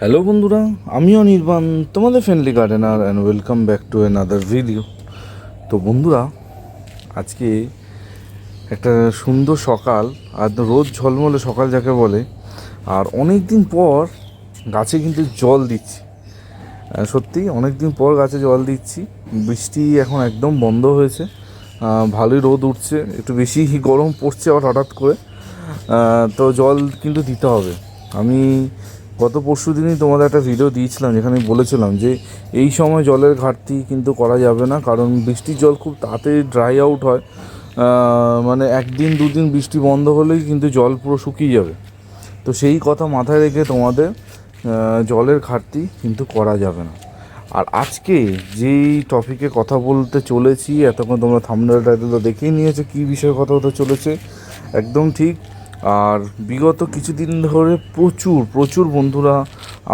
Hello বন্ধুরা আমি অনির্বাণ তোমাদের friendly gardener and welcome back to another video তো বন্ধুরা, আজকে একটা সুন্দর সকাল, আর রোদ ঝলমলে সকাল যাকে বলে, আর অনেক দিন পর গাছে কিন্তু জল দিচ্ছি। সত্যি অনেক দিন পর গাছে জল দিচ্ছি। বৃষ্টি এখন একদম বন্ধ হয়েছে। ভালোই রোদ উঠছে, একটু বেশি গরম পড়ছে আবার হঠাৎ করে। তো জল কিন্তু দিতে হবে। আমি গত পরশু দিনই তোমাদের একটা ভিডিও দিয়েছিলাম, যেখানে বলেছিলাম যে এই সময় জলের ঘাটতি কিন্তু করা যাবে না, কারণ বৃষ্টির জল খুব তাড়াতাড়ি ড্রাই আউট হয়। মানে একদিন, দুদিন বৃষ্টি বন্ধ হলেই কিন্তু জল পুরো শুকিয়ে যাবে। তো সেই কথা মাথায় রেখে তোমাদের জলের ঘাটতি কিন্তু করা যাবে না। আর আজকে যেই টপিকে কথা বলতে চলেছি, এতক্ষণ তোমরা থামনেল টাইটেল তো দেখেই নিয়েছো, কী বিষয়ে কথা হতে চলেছে, একদম ঠিক। আর বিগত কিছুদিন ধরে প্রচুর প্রচুর বন্ধুরা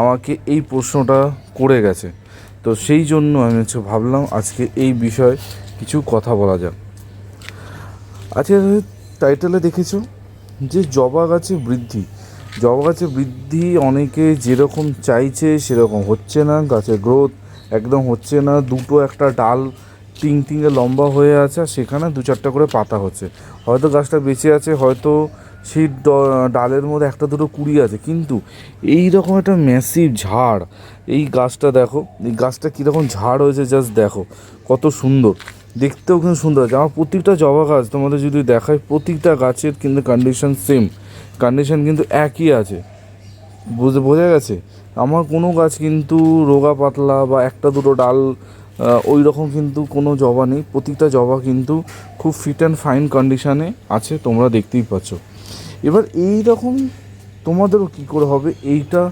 আমাকে এই প্রশ্নটা করে গেছে। তো সেই জন্য আমি হচ্ছে ভাবলাম আজকে এই বিষয়ে কিছু কথা বলা যাক। আচ্ছা টাইটেলে দেখেছ যে জবা গাছে বৃদ্ধি। জবা গাছে বৃদ্ধি অনেকে যেরকম চাইছে সেরকম হচ্ছে না, গাছের গ্রোথ একদম হচ্ছে না, দুটো একটা ডাল টিং টিঙে লম্বা হয়ে আছে সেখানে দু চারটা করে পাতা হচ্ছে। হয়তো গাছটা বেঁচে আছে, হয়তো সেই ডালের মধ্যে একটা দুটো কুড়ি আছে, কিন্তু এই রকম একটা ম্যাসিভ ঝাড়, এই গাছটা দেখো, এই গাছটা কীরকম ঝাড় হয়েছে জাস্ট দেখো, কত সুন্দর, দেখতেও কিন্তু সুন্দর আছে, আমার প্রত্যেকটা জবা গাছ তোমাদের যদি দেখায় প্রত্যেকটা গাছের কিন্তু কন্ডিশন সেম কন্ডিশন কিন্তু একই আছে, বুঝে, বোঝা গেছে? আমার কোনো গাছ কিন্তু রোগা পাতলা বা একটা দুটো ডাল ওই রকম কিন্তু কোনো জবা নেই, প্রতিটা জবা কিন্তু খুব ফিট অ্যান্ড ফাইন কন্ডিশানে আছে, তোমরা দেখতেই পাচ্ছ। এবার এই রকম তোমাদেরও কী করে হবে? এইটা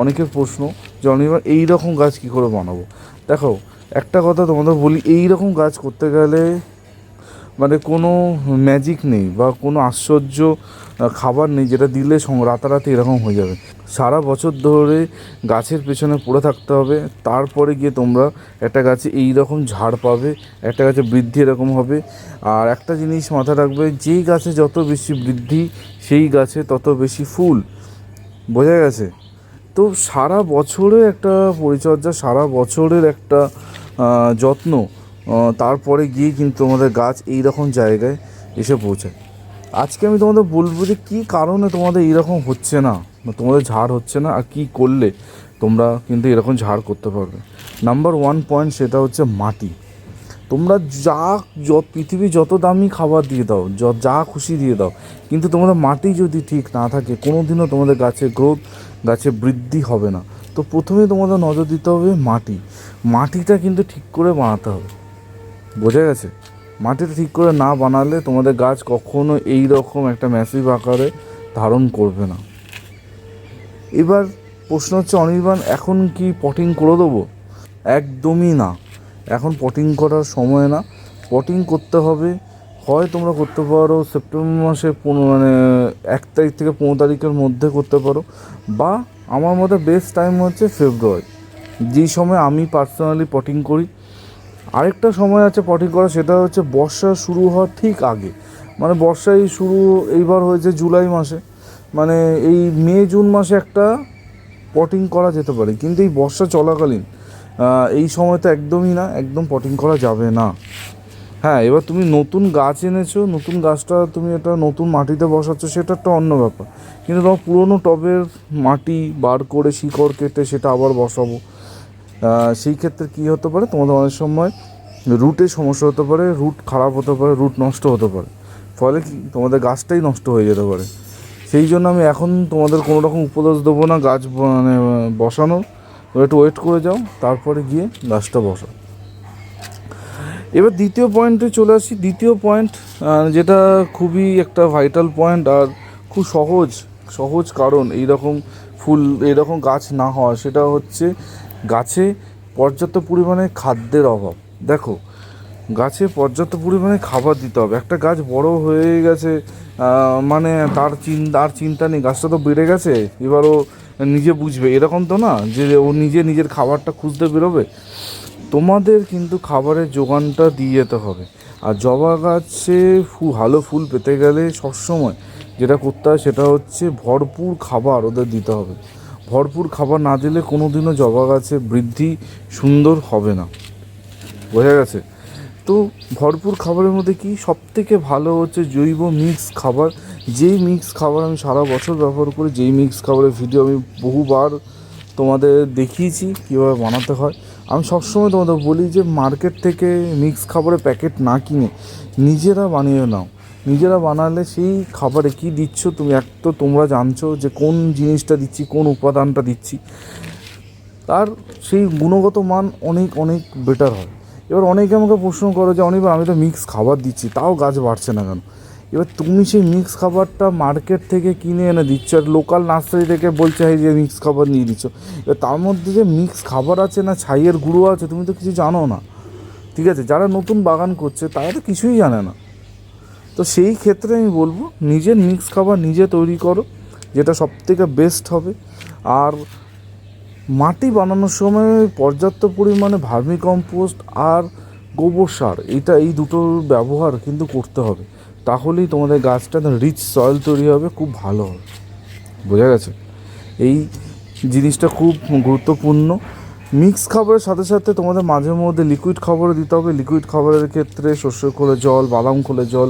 অনেকের প্রশ্ন যে এবার এই রকম গাছ কী করে বানাবো? দেখো একটা কথা তোমাদের বলি, এই রকম গাছ করতে গেলে মানে কোনো ম্যাজিক নেই বা কোনো আশ্চর্য খাবার নেই যেটা দিলে রাতারাতি এরকম হয়ে যাবে। সারা বছর ধরে গাছের পেছনে পড়ে থাকতে হবে, তারপরে গিয়ে তোমরা একটা গাছে এই রকম ঝাড় পাবে, একটা গাছে বৃদ্ধি এরকম হবে। আর একটা জিনিস মাথায় রাখবে, যেই গাছে যত বেশি বৃদ্ধি, সেই গাছে তত বেশি ফুল। বোঝা গেছে? তো সারা বছরের একটা পরিচর্যা, সারা বছরের একটা যত্ন তারপরে গিয়ে কিন্তু তোমাদের গাছ এই রকম জায়গায় এসে পৌঁছায়। আজকে আমি তোমাদের বলব যে কী কারণে তোমাদের এইরকম হচ্ছে না তোমাদের ঝাড় হচ্ছে না, আর কী করলে তোমরা কিন্তু এরকম ঝাড় করতে পারবে। নাম্বার ওয়ান পয়েন্ট সেটা হচ্ছে মাটি। তোমরা যা পৃথিবী যত দামি খাবার দিয়ে দাও, য- যা খুশি দিয়ে দাও, কিন্তু তোমাদের মাটি যদি ঠিক না থাকে কোনো দিনও তোমাদের গাছের গ্রোথ গাছে বৃদ্ধি হবে না। তো প্রথমে তোমাদের নজর দিতে হবে মাটি। মাটিটা কিন্তু ঠিক করে বানাতে হবে। বোঝা গেছে? মাটিতে ঠিক করে না বানালে তোমাদের গাছ কখনো এই রকম একটা ম্যাসিভ আকারে ধারণ করবে না। এবার প্রশ্ন হচ্ছে, অনির্বাণ, এখন কি পটিং করে দেবো? একদমই না। এখন পটিং করার সময় না। পটিং করতে হবে। হয় তোমরা করতে পারো, সেপ্টেম্বর মাসে পনেরো মানে এক তারিখ থেকে পনেরো তারিখের মধ্যে করতে পারো। বা আমার মতে বেস্ট টাইম হচ্ছে ফেব্রুয়ারি যেই সময় আমি পার্সোনালি পটিং করি আরেকটা সময় আছে পটিং করা সেটা হচ্ছে বর্ষা শুরু হওয়ার ঠিক আগে। মানে বর্ষাই শুরু এইবার হয়েছে জুলাই মাসে। মানে এই মে, জুন মাসে একটা পটিং করা যেতে পারে। কিন্তু এই বর্ষা চলাকালীন এই সময় তো একদমই না, একদম পটিং করা যাবে না। হ্যাঁ এবার তুমি নতুন গাছ এনেছো, নতুন গাছটা তুমি একটা নতুন মাটিতে বসাচ্ছ, সেটা একটা অন্য ব্যাপার। কিন্তু তোমার পুরনো টবের মাটি বার করে শিকড় কেটে সেটা আবার বসাবো। সেই ক্ষেত্রে কী হতে পারে? তোমাদের অনেক সময় রুটে সমস্যা হতে পারে রুট খারাপ হতে পারে রুট নষ্ট হতে পারে। ফলে কি? তোমাদের গাছটাই নষ্ট হয়ে যেতে পারে। সেই জন্য আমি এখন তোমাদের কোনো রকম উপদেশ দেবো না, গাছ মানে বসানোর। একটু ওয়েট করে যাও, তারপরে গিয়ে গাছটা বসাও। এবার দ্বিতীয় পয়েন্টে চলে আসি। দ্বিতীয় পয়েন্ট যেটা খুবই একটা ভাইটাল পয়েন্ট আর খুব সহজ সহজ কারণ এই রকম ফুল এরকম গাছ না হওয়া। সেটা হচ্ছে গাছে পর্যাপ্ত পরিমাণে খাদ্যের অভাব। দেখো, গাছে পর্যাপ্ত পরিমাণে খাবার দিতে হবে। একটা গাছ বড় হয়ে গেছে মানে তার চিন্তা আর চিন্তা নেই। গাছটা তো বেড়ে গেছে, এবার ও নিজে বুঝবে। এরকম তো না, যে ও নিজে নিজের খাবারটা খুঁজতে বেরোবে। তোমাদের কিন্তু খাবারের যোগানটা দিয়ে যেতে হবে। আর জবা গাছে ফু, ভালো ফুল পেতে গেলে সবসময় যেটা করতে হয় সেটা হচ্ছে ভরপুর খাবার ওদের দিতে হবে। ভরপুর খাবার না দিলে কোনো দিনও জবা গাছে বৃদ্ধি সুন্দর হবে না। বোঝা গেছে? তো ভরপুর খাবারের মধ্যে কি সব থেকে ভালো হচ্ছে জৈব মিক্স খাবার? যেই মিক্স খাবার আমি সারা বছর ব্যবহার করি, যেই মিক্স খাবারের ভিডিও আমি বহুবার তোমাদের দেখিয়েছি, কীভাবে বানাতে হয়। আমি সবসময় তোমাদের বলি যে মার্কেট থেকে মিক্স খাবারের প্যাকেট না কিনে নিজেরা বানিয়ে নাও। নিজেরা বানালে সেই খাবারে কি দিচ্ছ তুমি এক তো তোমরা জানছো যে কোন জিনিসটা দিচ্ছি, কোন উপাদানটা দিচ্ছি। তার সেই গুণগত মান অনেক অনেক বেটার হয়। এবার অনেকে আমাকে প্রশ্ন করো যে অনেকবার আমি তো মিক্স খাবার দিচ্ছি, তাও গাছ বাড়ছে না কেন? এবার তুমি সেই মিক্স খাবারটা মার্কেট থেকে কিনে এনে দিচ্ছ, আর লোকাল নার্সারি থেকে বলছে, এই যে মিক্স খাবার নিয়ে দিচ্ছ এবার তার মধ্যে যে মিক্স খাবার আছে না, ছাইয়ের গুঁড়ো আছে, তুমি তো কিছু জানো না। ঠিক আছে, যারা নতুন বাগান করছে, তারা তো কিছুই জানে না। তো সেই ক্ষেত্রে আমি বলব নিজের মিক্স খাবার নিজে তৈরি করো, যেটা সব থেকে বেস্ট হবে। আর মাটি বানানোর সময় পর্যাপ্ত পরিমাণে ভার্মি কম্পোস্ট আর গোবর সার, এটা এই দুটোর ব্যবহার কিন্তু করতে হবে। তাহলেই তোমাদের গাছটা রিচ সয়েল তৈরি হবে, খুব ভালো হবে। বোঝা গেছে? এই জিনিসটা খুব গুরুত্বপূর্ণ। মিক্স খাবারের সাথে সাথে তোমাদের মাঝে মধ্যে লিকুইড খাবারও দিতে হবে। লিকুইড খাবারের ক্ষেত্রে শস্য খোলে জল, বাদাম খোলে জল,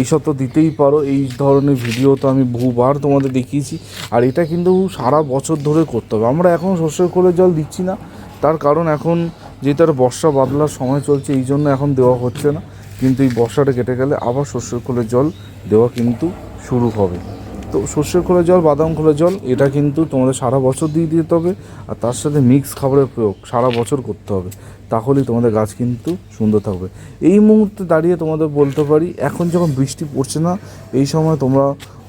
এইসব তো দিতেই পারো। এই ধরনের ভিডিও তো আমি বহুবার তোমাদের দেখিয়েছি। আর এটা কিন্তু সারা বছর ধরে করতে হবে। আমরা এখন শস্য খোলে জল দিচ্ছি না। তার কারণ এখন যেহেতু বর্ষা বাদলার সময় চলছে, এই জন্য এখন দেওয়া হচ্ছে না। কিন্তু এই বর্ষাটা কেটে গেলে আবার শস্যের খোলের জল দেওয়া কিন্তু শুরু হবে। তো সর্ষের খোলের জল, বাদাম খোলের জল, এটা কিন্তু তোমাদের সারা বছর দিয়ে দিতে হবে আর তার সাথে মিক্স খাবারের প্রয়োগ সারা বছর করতে হবে। তাহলেই তোমাদের গাছ কিন্তু সুন্দর থাকবে। এই মুহূর্তে দাঁড়িয়ে তোমাদের বলতে পারি, এখন যখন বৃষ্টি পড়ছে না, এই সময় তোমরা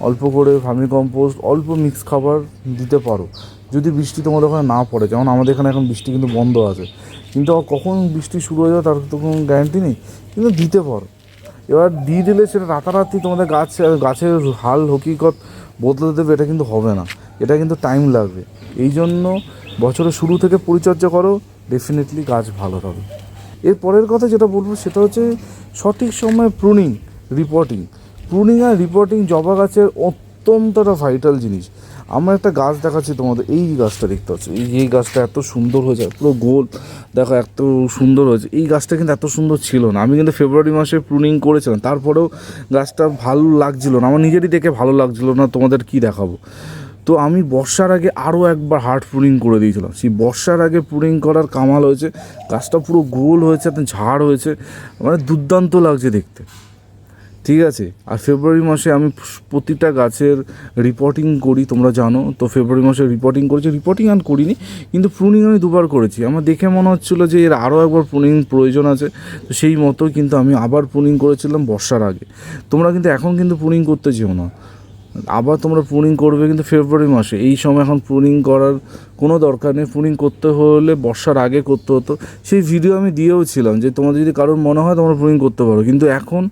অল্প করে ভার্মি কম্পোস্ট, অল্প মিক্স খাবার দিতে পারো। যদি বৃষ্টি তোমাদের ওখানে না পড়ে, যেমন আমাদের এখানে এখন বৃষ্টি কিন্তু বন্ধ আছে। কিন্তু কখন বৃষ্টি শুরু হয়ে যাবে তার তো কোনো গ্যারান্টি নেই। কিন্তু দিতে পারো। এবার দিয়ে দিলে সেটা রাতারাতি তোমাদের গাছ, গাছের হাল হকিকত বদলে দেবে, এটা কিন্তু হবে না। এটা কিন্তু টাইম লাগবে। এই জন্য বছরের শুরু থেকে পরিচর্যা করো ডেফিনেটলি গাছ ভালো হবে। এর পরের কথা যেটা বলব, সেটা হচ্ছে সঠিক সময়ে প্রুনিং রিপোর্টিং প্রুনিং আর রিপোর্টিং জবা গাছের অত্যন্ত একটা ভাইটাল জিনিস। আমরা একটা গাছ দেখাচ্ছি তোমাদের, এই গাছটা দেখতে পাচ্ছ, এই এই গাছটা এত সুন্দর হয়ে যায় পুরো গোল, দেখো এত সুন্দর হয়েছে, এই গাছটা কিন্তু এত সুন্দর ছিল না, আমি কিন্তু ফেব্রুয়ারি মাসে প্রুনিং করেছিলাম, তারপরেও গাছটা ভালো লাগছিল না, আমার নিজেরই দেখে ভালো লাগছিল না, তোমাদের কি দেখাবো, তো আমি বর্ষার আগে আরও একবার হার্ড প্রুনিং করে দিয়েছিলাম, সেই বর্ষার আগে প্রুনিং করার কামাল হয়েছে, গাছটা পুরো গোল হয়েছে একটা ঝাড় হয়েছে মানে দুর্দান্ত লাগছে দেখতে। ঠিক আছে। আর ফেব্রুয়ারি মাসে আমি প্রতিটা গাছের রিপোর্টিং করি, তোমরা জানো। তো ফেব্রুয়ারি মাসে রিপোর্টিং করেছি রিপোর্টিং আর করিনি, কিন্তু প্রুনিং আমি দুবার করেছি। আমার দেখে মনে হচ্ছিল যে এর আরও একবার প্রুনিং প্রয়োজন আছে। তো সেই মতো কিন্তু আমি আবার প্রুনিং করেছিলাম বর্ষার আগে। তোমরা কিন্তু এখন কিন্তু প্রুনিং করতে যেও না। আবার তোমরা প্রুনিং করবে কিন্তু ফেব্রুয়ারি মাসে। এই সময় এখন প্রুনিং করার কোনো দরকার নেই। প্রুনিং করতে হলে বর্ষার আগে করতে হতো। সেই ভিডিও আমি দিয়েও ছিলাম যে তোমাদের যদি কারোর মনে হয় তোমরা প্রুনিং করতে পারো। কিন্তু এখন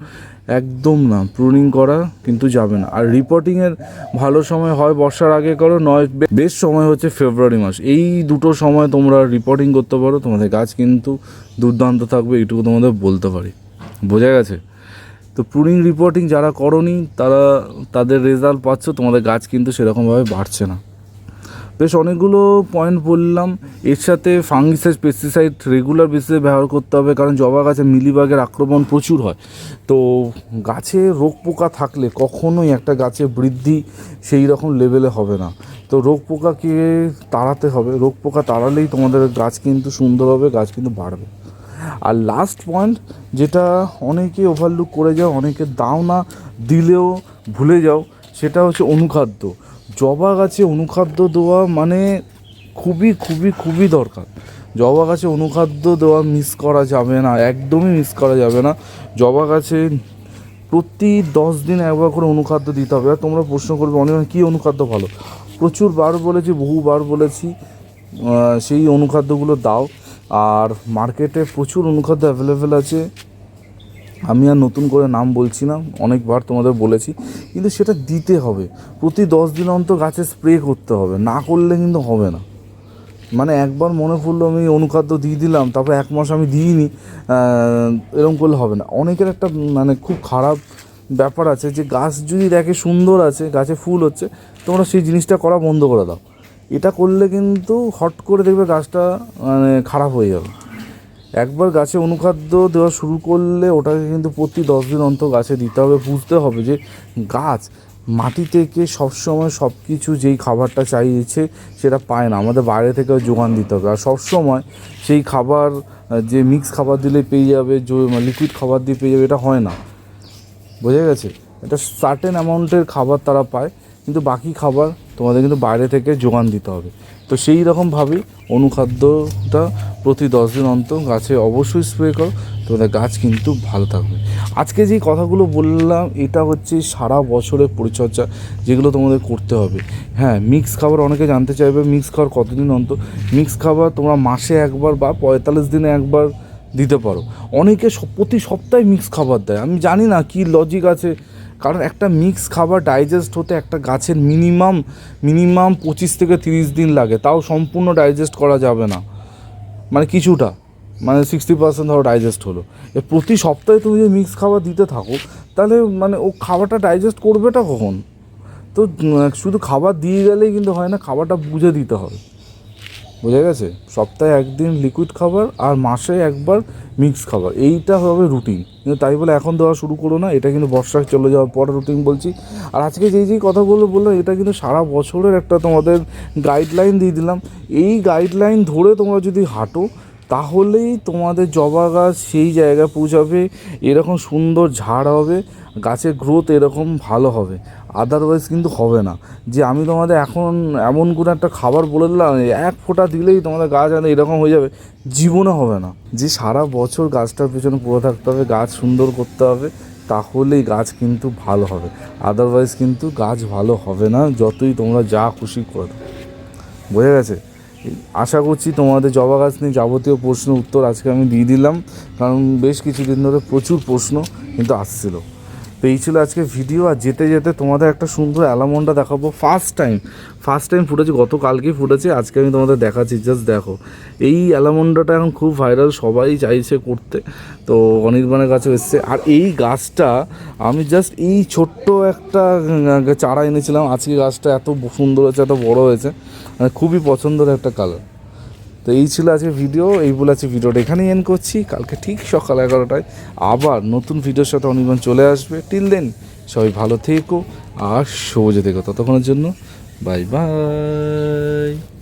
একদম না প্রুনিং করা কিন্তু যাবে না। আর রিপোর্টিংয়ের ভালো সময় হয় বর্ষার আগে করো, নয় বেস্ট সময় হচ্ছে ফেব্রুয়ারি মাস। এই দুটো সময় তোমরা রিপোর্টিং করতে পারো, তোমাদের গাছ কিন্তু দুর্দান্ত থাকবে, এইটুকু তোমাদের বলতে পারি। বোঝা গেছে? তো প্রুনিং রিপোর্টিং যারা করনি, তারা, তাদের রেজাল্ট পাচ্ছ, তোমাদের গাছ কিন্তু সেরকমভাবে বাড়ছে না। বেশ অনেকগুলো পয়েন্ট বললাম। এর সাথে ফাঙ্গিসাইড পেস্টিসাইড রেগুলার বেসিসে ব্যবহার করতে হবে, কারণ জবা গাছে মিলিবাগের আক্রমণ প্রচুর হয়। তো গাছে রোগ পোকা থাকলে কখনোই একটা গাছে বৃদ্ধি সেই রকম লেভেলে হবে না। তো রোগ পোকাকে তাড়াতে হবে। রোগ পোকা তাড়ালেই তোমাদের গাছ কিন্তু সুন্দর হবে, গাছ কিন্তু বাড়বে। আর লাস্ট পয়েন্ট যেটা অনেকে ওভারলুক করে যাও, অনেকে দাও না, দিলেও ভুলে যাও, সেটা হচ্ছে অনুখাদ্য। জবা গাছে অনুখাদ্য দেওয়া মানে খুবই খুবই খুবই দরকার। জবা গাছে অনুখাদ্য দেওয়া মিস করা যাবে না, একদমই মিস করা যাবে না। জবা গাছে প্রতি দশ দিন একবার করে অনুখাদ্য দিতে হবে। আর তোমরা প্রশ্ন করবে অনেক কী অনুখাদ্য ভালো? প্রচুর বার বলেছি বহুবার বলেছি সেই অনুখাদ্যগুলো দাও। আর মার্কেটে প্রচুর অনুখাদ্য অ্যাভেলেবেল আছে। আমি আর নতুন করে নাম বলছি না, অনেকবার তোমাদের বলেছি, কিন্তু সেটা দিতে হবে। প্রতি দশ দিন অন্তর গাছে স্প্রে করতে হবে, না করলে কিন্তু হবে না। মানে একবার মনে পড়ল আমি অনুখাদ্য দিয়ে দিলাম, তারপর এক মাস আমি দিইনি এরকম করলে হবে না। অনেকের একটা মানে খুব খারাপ ব্যাপার আছে যে গাছ যদি দেখে সুন্দর আছে, গাছে ফুল হচ্ছে, তোমরা সেই জিনিসটা করা বন্ধ করে দাও। এটা করলে কিন্তু হট করে দেখবে গাছটা মানে খারাপ হয়ে যাবে। একবার গাছে অনুখাদ্য দেওয়া শুরু করলে ওটাকে কিন্তু প্রতি দশ দিন অন্তর গাছে দিতে হবে। বুঝতে হবে যে গাছ মাটি থেকে সবসময় সব কিছু যেই খাবারটা চাইছে সেটা পায় না। আমাদের বাইরে থেকে যোগান দিতে হবে। আর সবসময় সেই খাবার, যে মিক্স খাবার দিলে পেয়ে যাবে লিকুইড খাবার দিয়ে পেয়ে যাবে, এটা হয় না। বোঝা গেছে? এটা সার্টেন অ্যামাউন্টের খাবার তারা পায়, কিন্তু বাকি খাবার তোমাদের কিন্তু বাইরে থেকে যোগান দিতে হবে। তো সেই রকমভাবেই অনুখাদ্যটা প্রতি দশ দিন অন্তর গাছে অবশ্যই স্প্রে করো, তোমাদের গাছ কিন্তু ভালো থাকবে। আজকে যেই কথাগুলো বললাম, এটা হচ্ছে সারা বছরের পরিচর্যা যেগুলো তোমাদের করতে হবে। হ্যাঁ মিক্স খাবার অনেকে জানতে চাইবে মিক্স খাবার কতদিন অন্তর? মিক্স খাবার তোমরা মাসে একবার বা পঁয়তাল্লিশ দিনে একবার দিতে পারো। অনেকে প্রতি সপ্তাহে মিক্স খাবার দেয়। আমি জানি না কি লজিক আছে। কারণ একটা মিক্স খাবার ডাইজেস্ট হতে একটা গাছের মিনিমাম মিনিমাম পঁচিশ থেকে তিরিশ দিন লাগে। তাও সম্পূর্ণ ডাইজেস্ট করা যাবে না। মানে কিছুটা। মানে সিক্সটি পার্সেন্ট ধরো ডাইজেস্ট হলো। এ প্রতি সপ্তাহে তুমি যদি মিক্স খাবার দিতে থাকো, তাহলে মানে ও খাবারটা ডাইজেস্ট করবেটা কখন? তো শুধু খাবার দিয়ে গেলেই কিন্তু হয় না, খাবারটা বুঝে দিতে হবে। বোঝা গেছে? সপ্তাহে একদিন লিকুইড খাবার আর মাসে একবার মিক্স খাবার। এইটা হবে রুটিন কিন্তু তাই বলে এখন দেওয়া শুরু করো না, এটা কিন্তু বর্ষা চলে যাওয়ার পর রুটিন বলছি। আর আজকে যেই যেই কথাগুলো বললাম এটা কিন্তু সারা বছরের একটা তোমাদের গাইডলাইন দিয়ে দিলাম। এই গাইডলাইন ধরে তোমরা যদি হাঁটো তাহলেই তোমাদের জবা গাছ সেই জায়গায় পৌঁছাবে, এরকম সুন্দর ঝাড় হবে, গাছের গ্রোথ এরকম ভালো হবে। আদারওয়াইজ কিন্তু হবে না। যে আমি তোমাদের এখন এমন কোনো একটা খাবার বলে দিলাম এক ফোঁটা দিলেই তোমাদের গাছ এরকম হয়ে যাবে, জীবনে হবে না। যে সারা বছর গাছটার পেছনে পড়ে থাকতে হবে, গাছ সুন্দর করতে হবে, তাহলেই গাছ কিন্তু ভালো হবে। আদারওয়াইজ কিন্তু গাছ ভালো হবে না, যতই তোমরা যা খুশি করে বোঝা গেছে? আশা করছি তোমাদের জবা গাছ নিয়ে যাবতীয় প্রশ্ন উত্তর আজকে আমি দিয়ে দিলাম, কারণ বেশ কিছুদিন ধরে প্রচুর প্রশ্ন কিন্তু আসছিল। তো এই ছিল আজকে ভিডিও আর যেতে যেতে তোমাদের একটা সুন্দর অ্যালামন্ডা দেখাবো ফার্স্ট টাইম ফার্স্ট টাইম ফুটেছে গতকালকেই ফুটেছে আজকে আমি তোমাদের দেখাচ্ছি জাস্ট দেখো। এই অ্যালামন্ডাটা এখন খুব ভাইরাল সবাই চাইছে করতে, তো অনির্বাণের কাছে এসছে। আর এই গাছটা আমি জাস্ট এই ছোট্ট একটা চারা এনেছিলাম। আজকে গাছটা এত সুন্দর হয়েছে, এত বড় হয়েছে। মানে খুবই পছন্দের একটা কালার তো এই ছিল আজকে ভিডিও এই বলে আজকে ভিডিওটা এখানেই এন্ড করছি। কালকে ঠিক সকাল এগারোটায় আবার নতুন ভিডিওর সাথে অনির্বাণ চলে আসবে। টিল দেন সবাই ভালো থেকো আর সবুজে থেকো। ততক্ষণের জন্য বাই বাই